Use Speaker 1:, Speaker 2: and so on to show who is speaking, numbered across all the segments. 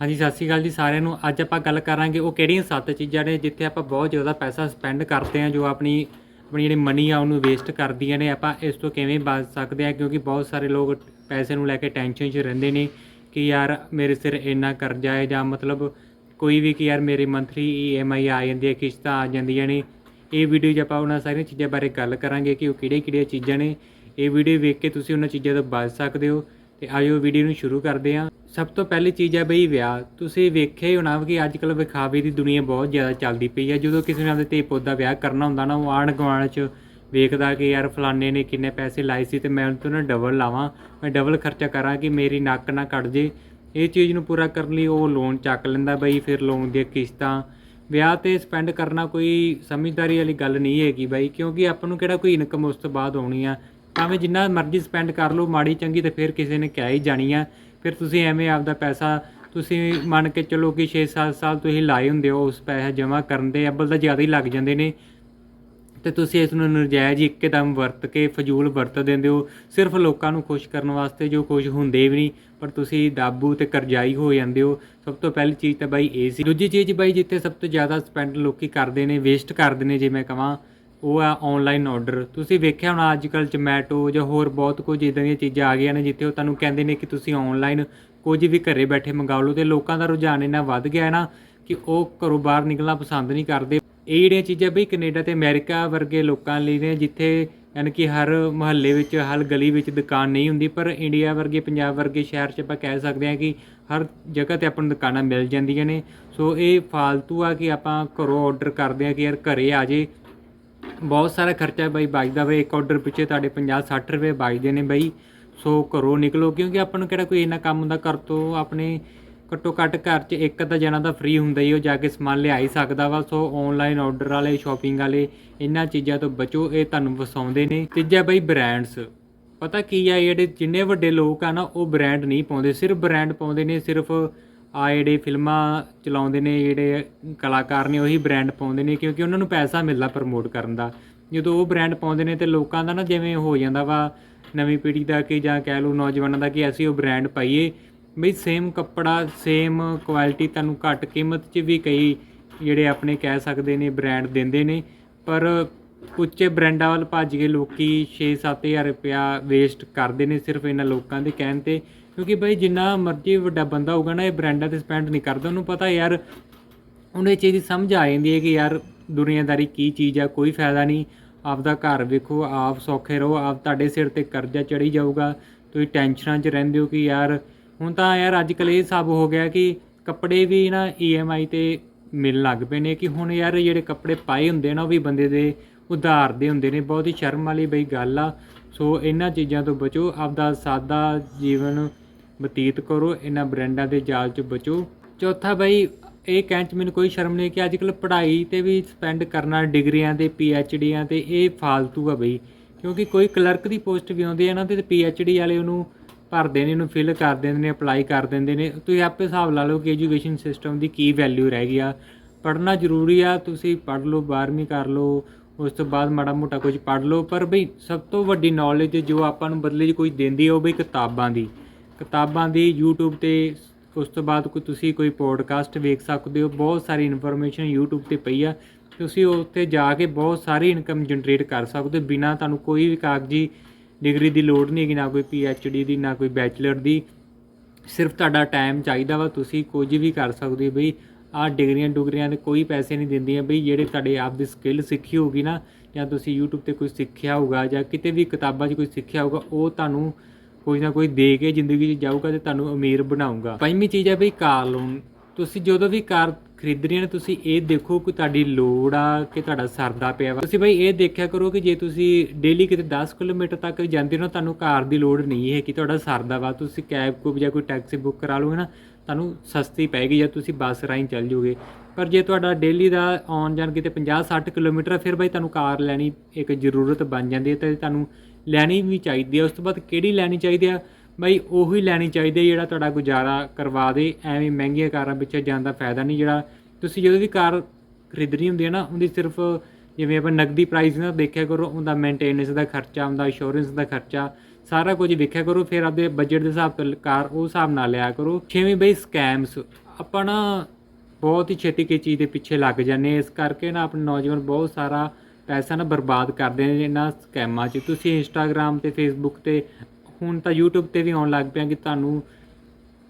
Speaker 1: ਹਾਂਜੀ, ਸਤਿ ਸ਼੍ਰੀ ਅਕਾਲ ਜੀ ਸਾਰਿਆਂ ਨੂੰ। ਅੱਜ ਆਪਾਂ ਗੱਲ ਕਰਾਂਗੇ ਉਹ ਕਿਹੜੀਆਂ ਸੱਤ ਚੀਜ਼ਾਂ ਨੇ ਜਿੱਥੇ ਆਪਾਂ ਬਹੁਤ ਜ਼ਿਆਦਾ ਪੈਸਾ ਸਪੈਂਡ ਕਰਦੇ ਹਾਂ, ਜੋ ਆਪਣੀ ਆਪਣੀ ਜਿਹੜੀ ਮਨੀ ਆ ਉਹਨੂੰ ਵੇਸਟ ਕਰਦੀਆਂ ਨੇ। ਆਪਾਂ ਇਸ ਤੋਂ ਕਿਵੇਂ ਬਚ ਸਕਦੇ ਹਾਂ, ਕਿਉਂਕਿ ਬਹੁਤ ਸਾਰੇ ਲੋਕ ਪੈਸੇ ਨੂੰ ਲੈ ਕੇ ਟੈਨਸ਼ਨ 'ਚ ਰਹਿੰਦੇ ਨੇ ਕਿ ਯਾਰ ਮੇਰੇ ਸਿਰ ਇੰਨਾ ਕਰਜ਼ਾ ਹੈ ਜਾਂ ਮਤਲਬ ਕੋਈ ਵੀ ਕਿ ਯਾਰ ਮੇਰੇ ਮੰਥਲੀ ਈਐਮਆਈ ਆ ਜਾਂਦੀ ਹੈ, ਕਿਸ਼ਤਾਂ ਆ ਜਾਂਦੀਆਂ ਨੇ। ਇਹ ਵੀਡੀਓ 'ਚ ਆਪਾਂ ਉਹਨਾਂ ਸਾਰੀਆਂ ਚੀਜ਼ਾਂ ਬਾਰੇ ਗੱਲ ਕਰਾਂਗੇ ਕਿ ਉਹ ਕਿਹੜੀਆਂ ਕਿਹੜੀਆਂ ਚੀਜ਼ਾਂ ਨੇ। ਇਹ ਵੀਡੀਓ ਵੇਖ ਕੇ ਤੁਸੀਂ ਉਹਨਾਂ ਚੀਜ਼ਾਂ ਤੋਂ ਬਚ ਸਕਦੇ ਹੋ। ਤੇ ਆਇਓ ਵੀਡੀਓ ਨੂੰ ਸ਼ੁਰੂ ਕਰਦੇ ਹਾਂ। ਸਭ ਤੋਂ ਪਹਿਲੀ ਚੀਜ਼ ਹੈ ਬਈ ਵਿਆਹ। ਤੁਸੀਂ ਵੇਖਿਆ ਹੀ ਹੋਣਾ ਕਿ ਅੱਜ ਕੱਲ੍ਹ ਵਿਖਾਵੇ ਦੀ ਦੁਨੀਆ ਬਹੁਤ ਜ਼ਿਆਦਾ ਚੱਲਦੀ ਪਈ ਹੈ। ਜਦੋਂ ਕਿਸੇ ਨੇ ਆਪਦੇ ਧੀ ਪੁੱਤ ਵਿਆਹ ਕਰਨਾ ਹੁੰਦਾ ਨਾ, ਉਹ ਆਂਢ ਗੁਆਂਢ 'ਚ ਵੇਖਦਾ ਕਿ ਯਾਰ ਫਲਾਣੇ ਨੇ ਕਿੰਨੇ ਪੈਸੇ ਲਾਏ ਸੀ ਤੇ ਮੈਂ ਉਹਨਾਂ ਤੋਂ ਨਾ ਡਬਲ ਲਾਵਾਂ, ਮੈਂ ਡਬਲ ਖਰਚਾ ਕਰਾਂ ਕਿ ਮੇਰੀ ਨੱਕ ਨਾ ਕੱਟ ਜੇ। ਇਹ ਚੀਜ਼ ਨੂੰ ਪੂਰਾ ਕਰਨ ਲਈ ਉਹ ਲੋਨ ਚੱਕ ਲੈਂਦਾ ਬਈ, ਫਿਰ ਲੋਨ ਦੀਆਂ ਕਿਸ਼ਤਾਂ। ਵਿਆਹ ਤੇ ਸਪੈਂਡ ਕਰਨਾ ਕੋਈ ਸਮਝਦਾਰੀ ਵਾਲੀ ਗੱਲ ਨਹੀਂ ਹੈਗੀ ਬਾਈ, ਕਿਉਂਕਿ ਆਪਾਂ ਨੂੰ ਕਿਹੜਾ ਕੋਈ ਇਨਕਮ ਉਸ ਤੋਂ ਬਾਅਦ ਆਉਣੀ ਆ। ਭਾਵੇਂ ਜਿੰਨਾ ਮਰਜ਼ੀ ਸਪੈਂਡ ਕਰ ਲਓ, ਮਾੜੀ ਚੰਗੀ ਤੇ ਫਿਰ ਕਿਸੇ ਨੇ ਕਹਿ ਹੀ ਜਾਣੀ ਆ। ਫਿਰ ਤੁਸੀਂ ਐਵੇਂ ਆਪਦਾ ਪੈਸਾ ਤੁਸੀਂ ਮੰਨ ਕੇ ਚੱਲੋ ਕਿ 6-7 ਸਾਲ ਤੁਸੀਂ ਲਾਏ ਹੁੰਦੇ ਹੋ, ਉਸ ਪੈਸੇ ਜਮ੍ਹਾਂ ਕਰਨ ਦੇ ਅੱਬਲ ਤਾਂ ਜ਼ਿਆਦਾ ਹੀ ਲੱਗ ਜਾਂਦੇ ਨੇ। ਤੇ ਤੁਸੀਂ ਇਸ ਨੂੰ ਨਜਾਇਜ਼ ਇੱਕਦਮ ਵਰਤ ਕੇ ਫਜ਼ੂਲ ਵਰਤ ਦਿੰਦੇ ਹੋ। ਸਿਰਫ ਲੋਕਾਂ ਨੂੰ ਖੁਸ਼ ਕਰਨ ਵਾਸਤੇ ਜੋ ਖੁਸ਼ ਹੁੰਦੇ ਵੀ ਨਹੀਂ, ਪਰ ਤੁਸੀਂ ਦਾਬੂ ਤੇ ਕਰਜ਼ਾਈ ਹੋ ਜਾਂਦੇ ਹੋ। ਸਭ ਤੋਂ ਪਹਿਲੀ ਚੀਜ਼ ਤਾਂ ਬਾਈ ਇਹ ਸੀ। ਦੂਜੀ ਚੀਜ਼ ਬਾਈ ਜਿੱਥੇ ਸਭ ਤੋਂ ਜ਼ਿਆਦਾ ਸਪੈਂਡ ਲੋਕੀ ਕਰਦੇ ਨੇ ਵੇਸਟ ਕਰਦੇ ਨੇ ਜੇ ਮੈਂ ਕਹਾਂ ਉਹ ਆ ਆਨਲਾਈਨ ਆਰਡਰ ਤੁਸੀਂ ਵੇਖਿਆ ਹੋਣਾ ਅੱਜ ਕੱਲ੍ਹ ਜਮੈਟੋ ਜਾਂ ਹੋਰ ਬਹੁਤ ਕੁਝ ਇਦਾਂ ਦੀਆਂ ਚੀਜ਼ਾਂ ਆ ਗਈਆਂ ਨੇ ਜਿੱਥੇ ਉਹ ਤੁਹਾਨੂੰ ਕਹਿੰਦੇ ਨੇ ਕਿ ਤੁਸੀਂ ਆਨਲਾਈਨ ਕੁਝ ਵੀ ਘਰੇ ਬੈਠੇ ਮੰਗਾ ਲਓ ਤੇ ਲੋਕਾਂ ਦਾ ਰੁਝਾਨ ਇੰਨਾ ਵੱਧ ਗਿਆ ਹੈ ਨਾ ਕਿ ਉਹ ਘਰੋਂ ਬਾਹਰ ਨਿਕਲਣਾ ਪਸੰਦ ਨਹੀਂ ਕਰਦੇ। ਇਹ ਜਿਹੜੀਆਂ ਚੀਜ਼ਾਂ ਬਈ ਕੈਨੇਡਾ ਤੇ ਅਮਰੀਕਾ ਵਰਗੇ ਲੋਕਾਂ ਲਈ ਨੇ ਜਿੱਥੇ ਯਾਨੀ ਕਿ ਹਰ ਮੁਹੱਲੇ ਵਿੱਚ, ਹਰ ਗਲੀ ਵਿੱਚ ਦੁਕਾਨ ਨਹੀਂ ਹੁੰਦੀ, ਪਰ ਇੰਡੀਆ ਵਰਗੇ, ਪੰਜਾਬ ਵਰਗੇ ਸ਼ਹਿਰ 'ਚ ਆਪਾਂ ਕਹਿ ਸਕਦੇ ਹਾਂ ਕਿ ਹਰ ਜਗ੍ਹਾ ਤੇ ਆਪਾਂ ਨੂੰ ਦੁਕਾਨਾਂ ਮਿਲ ਜਾਂਦੀਆਂ ਨੇ। ਸੋ ਇਹ ਫਾਲਤੂ ਆ ਕਿ ਆਪਾਂ ਘਰੋਂ ਆਰਡਰ ਕਰਦੇ ਹਾਂ ਕਿ ਯਾਰ ਘਰੇ ਆ ਜੇ ਬਹੁਤ ਸਾਰਾ ਖਰਚਾ ਬਈ ਬਚਦਾ ਵੇ, ਇੱਕ ਆਰਡਰ ਪਿੱਛੇ ਤੁਹਾਡੇ 50 60 ਰੁਪਏ ਬਚਦੇ ਨੇ ਬਾਈ। ਸੋ ਘਰੋਂ ਨਿਕਲੋ, ਕਿਉਂਕਿ ਆਪਾਂ ਨੂੰ ਕਿਹੜਾ ਕੋਈ ਇੰਨਾ ਕੰਮ ਹੁੰਦਾ ਘਰ ਤੋਂ, ਆਪਣੇ ਘੱਟੋ ਘੱਟ ਘਰ 'ਚ ਇੱਕ ਅੱਧਾ ਜਣਾ ਤਾਂ ਫ੍ਰੀ ਹੁੰਦਾ ਹੀ, ਉਹ ਜਾ ਕੇ ਸਮਾਨ ਲਿਆ ਹੀ ਸਕਦਾ ਵਾ। ਸੋ ਆਨਲਾਈਨ ਆਰਡਰ ਵਾਲੇ ਸ਼ਾਪਿੰਗ ਵਾਲੇ, ਇਹਨਾਂ ਚੀਜ਼ਾਂ ਤੋਂ ਬਚੋ, ਇਹ ਤੁਹਾਨੂੰ ਵਸਾਉਂਦੇ ਨੇ। ਤੀਜਾ ਬਈ ਬ੍ਰਾਂਡਸ ਪਤਾ ਕੀ ਆ ਜਿਹੜੇ ਜਿੰਨੇ ਵੱਡੇ ਲੋਕ ਆ ਨਾ, ਉਹ ਬ੍ਰਾਂਡ ਨਹੀਂ ਪਾਉਂਦੇ, ਸਿਰਫ ਬ੍ਰਾਂਡ ਪਾਉਂਦੇ ਨੇ, ਸਿਰਫ ਆ ਜਿਹੜੇ ਫਿਲਮਾਂ ਚਲਾਉਂਦੇ ਨੇ, ਜਿਹੜੇ ਕਲਾਕਾਰ ਨੇ ਉਹੀ ਬ੍ਰਾਂਡ ਪਾਉਂਦੇ ਨੇ ਕਿਉਂਕਿ ਉਹਨਾਂ ਨੂੰ ਪੈਸਾ ਮਿਲਦਾ ਪ੍ਰਮੋਟ ਕਰਨ ਦਾ। ਜਦੋਂ ਉਹ ਬ੍ਰਾਂਡ ਪਾਉਂਦੇ ਨੇ ਤੇ ਲੋਕਾਂ ਦਾ ਨਾ ਜਿਵੇਂ ਹੋ ਜਾਂਦਾ ਵਾ ਨਵੀਂ ਪੀੜ੍ਹੀ ਦਾ ਕਿ ਜਾਂ ਕਹਿ ਲਓ ਨੌਜਵਾਨਾਂ ਦਾ ਕਿ ਅਸੀਂ ਉਹ ਬ੍ਰਾਂਡ ਪਾਈਏ। ਬਈ ਸੇਮ ਕੱਪੜਾ ਸੇਮ ਕੁਆਲਿਟੀ ਤੁਹਾਨੂੰ ਘੱਟ ਕੀਮਤ 'ਚ ਵੀ ਕਈ ਜਿਹੜੇ ਆਪਣੇ ਕਹਿ ਸਕਦੇ ਨੇ ਬ੍ਰਾਂਡ ਦਿੰਦੇ ਨੇ, ਪਰ ਉੱਚੇ ਬ੍ਰਾਂਡਾਂ ਵੱਲ ਭੱਜ ਕੇ ਲੋਕੀ 6-7000 ਰੁਪਇਆ ਵੇਸਟ ਕਰਦੇ ਨੇ ਸਿਰਫ ਇਹਨਾਂ ਲੋਕਾਂ ਦੇ ਕਹਿਣ ਤੇ। ਕਿਉਂਕਿ ਬਈ ਜਿੰਨਾ ਮਰਜ਼ੀ ਵੱਡਾ ਬੰਦਾ ਹੋਊਗਾ ਨਾ, ਇਹ ਬ੍ਰਾਂਡਾਂ ਤੇ ਸਪੈਂਡ ਨਹੀਂ ਕਰਦਾ। ਉਹਨੂੰ ਪਤਾ ਯਾਰ, ਉਹਨੂੰ ਇਹ ਚੀਜ਼ ਦੀ ਸਮਝ ਆ ਜਾਂਦੀ ਹੈ ਕਿ ਯਾਰ ਦੁਨੀਆਦਾਰੀ ਕੀ ਚੀਜ਼ ਆ, ਕੋਈ ਫਾਇਦਾ ਨਹੀਂ। ਆਪਦਾ ਘਰ ਵੇਖੋ, ਆਪ ਸੌਖੇ ਰਹੋ, ਆਪ ਤੁਹਾਡੇ ਸਿਰ ਤੇ ਕਰਜ਼ਾ ਚੜੀ ਜਾਊਗਾ। ਤੁਸੀਂ ਟੈਨਸ਼ਨਾਂ 'ਚ ਰਹਿੰਦੇ ਹੋ ਕਿ ਯਾਰ, ਹੁਣ ਤਾਂ ਯਾਰ ਅੱਜ ਕੱਲ੍ਹ ਇਹ ਸਭ ਹੋ ਗਿਆ ਕਿ ਕੱਪੜੇ ਵੀ ਨਾ ਈਐਮਆਈ ਤੇ ਮਿਲਣ ਲੱਗ ਪਏ ਨੇ ਕਿ ਹੁਣ ਯਾਰ ਜਿਹੜੇ ਕੱਪੜੇ ਪਾਏ ਹੁੰਦੇ ਨਾ, ਉਹ ਵੀ ਬੰਦੇ ਦੇ ਉਧਾਰ ਦੇ ਹੁੰਦੇ ਨੇ। ਬਹੁਤ ਹੀ ਸ਼ਰਮ ਵਾਲੀ ਬਈ ਗੱਲ ਆ। ਸੋ ਇਹਨਾਂ ਚੀਜ਼ਾਂ ਤੋਂ ਬਚੋ, ਆਪਦਾ ਸਾਦਾ ਜੀਵਨ ਬਤੀਤ ਕਰੋ, ਇਹਨਾਂ ਬ੍ਰਾਂਡਾਂ ਦੇ ਜਾਲ 'ਚ ਬਚੋ। ਚੌਥਾ ਬਈ, ਇਹ ਕਹਿਣ 'ਚ ਮੈਨੂੰ ਕੋਈ ਸ਼ਰਮ ਨਹੀਂ ਕਿ ਅੱਜ ਕੱਲ੍ਹ ਪੜ੍ਹਾਈ ਤੇ ਵੀ ਸਪੈਂਡ ਕਰਨਾ, ਡਿਗਰੀਆਂ ਤੇ ਡੀਆਂ ਤੇ, ਇਹ ਫਾਲਤੂ ਆ ਬਈ। ਕਿਉਂਕਿ ਕੋਈ ਕਲਰਕ ਦੀ ਪੋਸਟ ਵੀ ਆਉਂਦੀ ਹੈ ਨਾ, ਤੇ ਡੀ ਵਾਲੇ ਉਹਨੂੰ ਭਰਦੇ ਨੇ, ਉਹਨੂੰ ਫਿਲ ਕਰ ਦਿੰਦੇ ਨੇ ਅਪਲਾਈ ਕਰ ਦਿੰਦੇ ਨੇ। ਤੁਸੀਂ ਆਪੇ ਹਿਸਾਬ ਲਾ ਲਓ ਕਿ ਐਜੂਕੇਸ਼ਨ ਸਿਸਟਮ ਦੀ ਕੀ ਵੈਲਿਊ ਰਹਿ ਗਈ ਆ। ਪੜ੍ਹਨਾ ਜ਼ਰੂਰੀ ਆ, ਤੁਸੀਂ ਪੜ੍ਹ ਲਓ 12ਵੀਂ ਕਰ ਲਓ, ਉਸ ਤੋਂ ਬਾਅਦ ਮਾੜਾ ਮੋਟਾ ਕੁਝ ਪੜ੍ਹ ਲਓ। ਪਰ ਬਈ, ਸਭ ਤੋਂ ਵੱਡੀ ਨੌਲੇਜ ਜੋ ਆਪਾਂ ਨੂੰ ਬਦਲੇ 'ਚ ਕੋਈ ਦਿੰਦੀ ਆ, ਉਹ ਬਈ ਕਿਤਾਬਾਂ ਦੀ। ਕਿਤਾਬਾਂ ਦੀ YouTube ਤੇ ਉਸ ਤੋਂ ਬਾਅਦ ਕੋਈ ਤੁਸੀਂ ਕੋਈ ਪੋਡਕਾਸਟ ਵੇਖ ਸਕਦੇ ਹੋ। ਬਹੁਤ ਸਾਰੀ ਇਨਫੋਰਮੇਸ਼ਨ YouTube ਤੇ ਪਈ ਆ। ਤੁਸੀਂ ਉੱਥੇ ਜਾ ਕੇ ਬਹੁਤ ਸਾਰੀ ਇਨਕਮ ਜਨਰੇਟ ਕਰ ਸਕਦੇ ਹੋ। ਬਿਨਾਂ ਤੁਹਾਨੂੰ ਕੋਈ ਵੀ ਕਾਗਜ਼ੀ ਡਿਗਰੀ ਦੀ ਲੋੜ ਨਹੀਂ ਹੈਗੀ, ਨਾ ਕੋਈ ਡੀ ਦੀ, ਨਾ ਕੋਈ ਬੈਚਲਰ ਦੀ। ਸਿਰਫ ਤੁਹਾਡਾ ਟਾਈਮ ਚਾਹੀਦਾ ਵਾ। ਤੁਸੀਂ ਕੁਝ ਵੀ ਕਰ ਸਕਦੇ ਹੋ ਬਈ। ਆਹ ਡਿਗਰੀਆਂ ਡੁਗਰੀਆਂ ਦੇ ਕੋਈ ਪੈਸੇ ਨਹੀਂ ਦਿੰਦੀਆਂ ਬਈ। ਜਿਹੜੇ ਤੁਹਾਡੇ ਆਪ ਦੀ ਸਕਿੱਲ ਸਿੱਖੀ ਹੋਊਗੀ ਨਾ, ਜਾਂ ਤੁਸੀਂ YouTube ਤੇ ਕੋਈ ਸਿੱਖਿਆ ਹੋਊਗਾ, ਜਾਂ ਕਿਤੇ ਵੀ ਕਿਤਾਬਾਂ 'ਚ ਕੋਈ ਸਿੱਖਿਆ ਹੋਊਗਾ, ਉਹ ਤੁਹਾਨੂੰ ਕੋਈ ਨਾ ਕੋਈ ਦੇ ਕੇ ਜ਼ਿੰਦਗੀ 'ਚ ਜਾਊਗਾ ਤੇ ਤੁਹਾਨੂੰ ਅਮੀਰ ਬਣਾਊਗਾ। ਪੰਜਵੀਂ ਚੀਜ਼ ਹੈ ਬਈ ਕਾਰ ਲੋਨ। ਤੁਸੀਂ ਜਦੋਂ ਵੀ ਕਾਰ ਖਰੀਦਣੀ ਨੇ ਤੁਸੀਂ ਇਹ ਦੇਖੋ ਕਿ ਤੁਹਾਡੀ ਲੋੜ ਆ ਕਿ ਤੁਹਾਡਾ ਸਰਦਾ ਪਿਆ ਵਾ। ਤੁਸੀਂ ਬਈ ਇਹ ਦੇਖਿਆ ਕਰੋ ਕਿ ਜੇ ਤੁਸੀਂ ਡੇਲੀ ਕਿਤੇ 10 ਕਿਲੋਮੀਟਰ ਤੱਕ ਜਾਂਦੇ ਹੋ ਤੁਹਾਨੂੰ ਕਾਰ ਦੀ ਲੋੜ ਨਹੀਂ ਹੈ ਕਿ ਤੁਹਾਡਾ ਸਰਦਾ ਵਾ। ਤੁਸੀਂ ਕੈਬ ਕੂਬ ਜਾਂ ਕੋਈ ਟੈਕਸੀ ਬੁੱਕ ਕਰਾ ਲਓਗੇ ਨਾ ਤੁਹਾਨੂੰ ਸਸਤੀ ਪਏਗੀ ਜਾਂ ਤੁਸੀਂ ਬੱਸ ਰਾਹੀਂ ਚੱਲ ਜੂਗੇ। ਪਰ ਜੇ ਤੁਹਾਡਾ ਡੇਲੀ ਦਾ ਆਉਣ ਜਾਣ ਕਿਤੇ 50 60 ਕਿਲੋਮੀਟਰ ਆ, ਫਿਰ ਬਈ ਤੁਹਾਨੂੰ ਕਾਰ ਲੈਣੀ ਇੱਕ ਜ਼ਰੂਰਤ ਬਣ ਜਾਂਦੀ ਹੈ ਤੇ ਤੁਹਾਨੂੰ ਲੈਣੀ ਵੀ ਚਾਹੀਦੀ ਹੈ ਉਸ ਤੋਂ ਬਾਅਦ ਕਿਹੜੀ ਲੈਣੀ ਚਾਹੀਦੀ ਆ ਬਈ ਉਹੀ ਲੈਣੀ ਚਾਹੀਦੀ ਹੈ ਜਿਹੜਾ ਤੁਹਾਡਾ ਗੁਜ਼ਾਰਾ ਕਰਵਾ ਦੇ, ਐਵੇਂ ਮਹਿੰਗੀਆਂ ਕਾਰਾਂ ਪਿੱਛੇ ਜਾਣ ਦਾ ਫਾਇਦਾ ਨਹੀਂ, ਜਿਹੜਾ ਤੁਸੀਂ ਜਦੋਂ ਵੀ ਕਾਰ ਖਰੀਦਣੀ ਹੁੰਦੀ ਹੈ ਨਾ, ਉਹਦੀ ਸਿਰਫ ਜਿਵੇਂ ਆਪਾਂ ਨਗਦੀ ਪ੍ਰਾਈਸ ਨਾਲ ਦੇਖਿਆ ਕਰੋ, ਉਹਦਾ ਮੇਨਟੇਨੈਂਸ ਦਾ ਖਰਚਾ, ਉਹਦਾ ਇੰਸ਼ੋਰੈਂਸ ਦਾ ਖਰਚਾ, ਸਾਰਾ ਕੁਝ ਵੇਖਿਆ ਕਰੋ, ਫਿਰ ਆਪਦੇ ਬਜਟ ਦੇ ਹਿਸਾਬ ਤੋਂ ਕਾਰ ਉਹ ਹਿਸਾਬ ਨਾਲ ਲਿਆ ਕਰੋ ਛੇਵੇਂ ਬਈ ਸਕੈਮਸ ਆਪਾਂ ਨਾ ਬਹੁਤ ਹੀ ਛੇਤੀ ਕਿਸੇ ਚੀਜ਼ ਦੇ ਪਿੱਛੇ ਲੱਗ ਜਾਂਦੇ ਹਾਂ। ਇਸ ਕਰਕੇ ਨਾ ਆਪਣੇ ਨੌਜਵਾਨ ਬਹੁਤ ਸਾਰਾ ਪੈਸਾ ਨਾ ਬਰਬਾਦ ਕਰਦੇ ਨੇ ਇਹਨਾਂ ਸਕੈਮਾਂ 'ਚ। ਤੁਸੀਂ ਇੰਸਟਾਗ੍ਰam ਤੇ ਫੇਸਬੁੱਕ ਤੇ, ਹੁਣ ਤਾਂ YouTube ਤੇ ਵੀ ਆਉਣ ਲੱਗ ਪਿਆ ਕਿ ਤੁਹਾਨੂੰ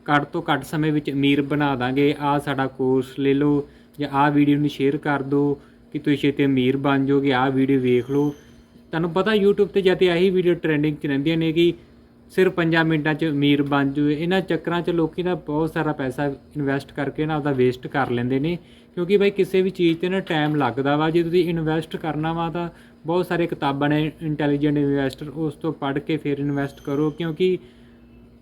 Speaker 1: ਘੱਟ ਤੋਂ ਘੱਟ ਸਮੇਂ ਵਿੱਚ ਅਮੀਰ ਬਣਾ ਦਾਂਗੇ। ਆਹ ਸਾਡਾ ਕੋਰਸ ਲੈ ਲਓ ਜਾਂ ਆਹ ਵੀਡੀਓ ਨੂੰ ਸ਼ੇਅਰ ਕਰ ਦਿਓ ਕਿ ਤੁਸੀਂ ਛੇਤੀ ਅਮੀਰ ਬਣ ਜਾਓਗੇ, ਆਹ ਵੀਡੀਓ ਵੇਖ ਲਓ। ਤੁਹਾਨੂੰ ਪਤਾ YouTube ਤੇ ਜਦ ਆਹੀ ਵੀਡੀਓ ਟ੍ਰੈਂਡਿੰਗ 'ਚ ਰਹਿੰਦੀਆਂ ਨੇ ਕਿ ਸਿਰਫ 5 ਮਿੰਟਾਂ 'ਚ ਅਮੀਰ ਬਣ ਜਾਓ ਇਹਨਾਂ ਚੱਕਰਾਂ 'ਚ ਲੋਕੀ ਨਾ ਬਹੁਤ ਸਾਰਾ ਪੈਸਾ ਇਨਵੈਸਟ ਕਰਕੇ ਨਾ ਆਪਦਾ ਵੇਸਟ ਕਰ ਲੈਂਦੇ ਨੇ। ਕਿਉਂਕਿ ਬਈ ਕਿਸੇ ਵੀ ਚੀਜ਼ ਤੇ ਨਾ ਟਾਈਮ ਲੱਗਦਾ ਵਾ। ਜੇ ਤੁਸੀਂ ਇਨਵੈਸਟ ਕਰਨਾ ਵਾ ਤਾਂ ਬਹੁਤ ਸਾਰੇ ਕਿਤਾਬਾਂ ਨੇ ਇੰਟੈਲੀਜੈਂਟ ਇਨਵੈਸਟਰ ਉਸ ਤੋਂ ਪੜ੍ਹ ਕੇ ਫਿਰ ਇਨਵੈਸਟ ਕਰੋ। ਕਿਉਂਕਿ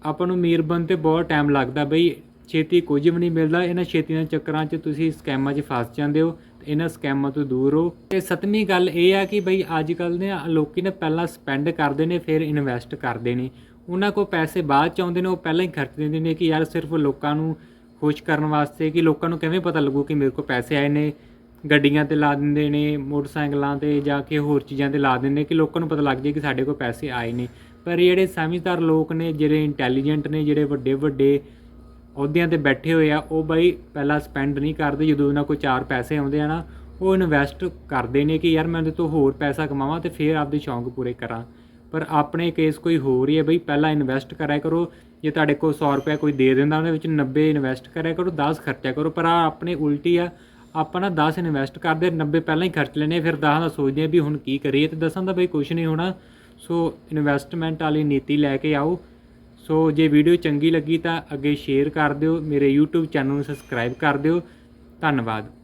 Speaker 1: ਆਪਾਂ ਨੂੰ ਅਮੀਰ ਬਣਨ ਤੇ ਬਹੁਤ ਟਾਈਮ ਲੱਗਦਾ ਬਈ, ਛੇਤੀ ਕੁਝ ਵੀ ਨਹੀਂ ਮਿਲਦਾ। ਇਹਨਾਂ ਛੇਤੀ ਦੇ ਚੱਕਰਾਂ 'ਚ ਤੁਸੀਂ ਸਕੈਮਾਂ 'ਚ ਫਸ ਜਾਂਦੇ ਹੋ ਤੇ ਇਹਨਾਂ ਸਕੈਮਾਂ ਤੋਂ ਦੂਰ ਰਹੋ। ਤੇ ਸਤਵੀਂ ਗੱਲ ਇਹ ਆ ਕਿ ਬਈ ਅੱਜ ਕੱਲ ਦੇ ਲੋਕੀ ਨੇ ਪਹਿਲਾਂ ਸਪੈਂਡ ਕਰਦੇ ਨੇ, ਫਿਰ ਇਨਵੈਸਟ ਕਰਦੇ ਨੇ। ਉਹਨਾਂ ਕੋਲ ਪੈਸੇ ਬਾਅਦ ਚ ਆਉਂਦੇ ਨੇ, ਉਹ ਪਹਿਲਾਂ ਹੀ ਖਰਚ ਦਿੰਦੇ ਨੇ ਕਿ ਯਾਰ ਸਿਰਫ ਲੋਕਾਂ ਨੂੰ ਖੁਸ਼ ਕਰਨ ਵਾਸਤੇ ਕਿ ਲੋਕਾਂ ਨੂੰ ਕਿਵੇਂ ਪਤਾ ਲੱਗੂ ਕਿ ਮੇਰੇ ਕੋਲ ਪੈਸੇ ਆਏ ਨੇ, ਗੱਡੀਆਂ ਤੇ ਲਾ ਦਿੰਦੇ ਨੇ, ਮੋਟਰਸਾਈਕਲਾਂ ਤੇ ਜਾ ਕੇ ਹੋਰ ਚੀਜ਼ਾਂ ਤੇ ਲਾ ਦਿੰਦੇ ਨੇ ਕਿ ਲੋਕਾਂ ਨੂੰ ਪਤਾ ਲੱਗ ਜਾਏ ਕਿ ਸਾਡੇ ਕੋਲ ਪੈਸੇ ਆਏ ਨੇ। ਪਰ ਜਿਹੜੇ ਸਮਝਦਾਰ ਲੋਕ ਨੇ, ਜਿਹੜੇ ਇੰਟੈਲੀਜੈਂਟ ਨੇ, ਜਿਹੜੇ ਵੱਡੇ ਵੱਡੇ ਅਹੁਦਿਆਂ ਤੇ ਬੈਠੇ ਹੋਏ ਆ, ਉਹ ਬਾਈ ਪਹਿਲਾਂ ਸਪੈਂਡ ਨਹੀਂ ਕਰਦੇ, ਜਦੋਂ ਉਹਨਾਂ ਕੋਲ ਚਾਰ ਪੈਸੇ ਆਉਂਦੇ ਆ ਨਾ, ਉਹ ਇਨਵੈਸਟ ਕਰਦੇ ਨੇ ਕਿ ਯਾਰ ਮੈਂ ਉਹਦੇ ਤੋਂ ਹੋਰ ਪੈਸਾ ਕਮਾਵਾਂ ਤੇ ਫਿਰ ਆਪਦੇ ਸ਼ੌਂਕ ਪੂਰੇ ਕਰਾਂ। ਪਰ ਆਪਣੇ ਕੇਸ ਕੋਈ ਹੋਰ ਹੀ ਹੈ ਬਈ, ਪਹਿਲਾਂ ਇਨਵੈਸਟ ਕਰਿਆ ਕਰੋ। ਜੇ ਤੁਹਾਡੇ ਕੋਲ 100 ਰੁਪਏ ਕੋਈ ਦੇ ਦਿੰਦਾ, ਉਹਦੇ ਵਿੱਚ 90 ਇਨਵੈਸਟ ਕਰਿਆ ਕਰੋ 10 ਖਰਚਿਆ ਕਰੋ। ਪਰ ਆ ਆਪਣੇ ਉਲਟੀ ਆ, ਆਪਾਂ ਨਾ 10 ਇਨਵੈਸਟ ਕਰਦੇ 90 ਪਹਿਲਾਂ ਹੀ ਖਰਚ ਲੈਨੇ ਫਿਰ 10 ਦਾ ਸੋਚਦੇ ਆ ਵੀ ਹੁਣ ਕੀ ਕਰੀਏ। ਤੇ ਦਸਾਂ ਦਾ ਬਈ ਕੁਝ ਨਹੀਂ ਹੋਣਾ। ਸੋ ਇਨਵੈਸਟਮੈਂਟ ਵਾਲੀ ਨੀਤੀ ਲੈ ਕੇ ਆਓ। ਸੋ ਜੇ ਵੀਡੀਓ ਚੰਗੀ ਲੱਗੀ ਤਾਂ ਅੱਗੇ ਸ਼ੇਅਰ ਕਰ ਦਿਓ। ਮੇਰੇ YouTube ਚੈਨਲ ਨੂੰ ਸਬਸਕ੍ਰਾਈਬ ਕਰ ਦਿਓ। ਧੰਨਵਾਦ।